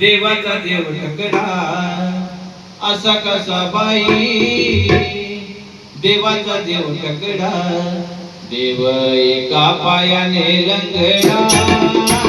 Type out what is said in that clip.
देवाचा देव टकडा असा कसा बाई? देवाचा देव ढकला. देव एका पायाने लंगडा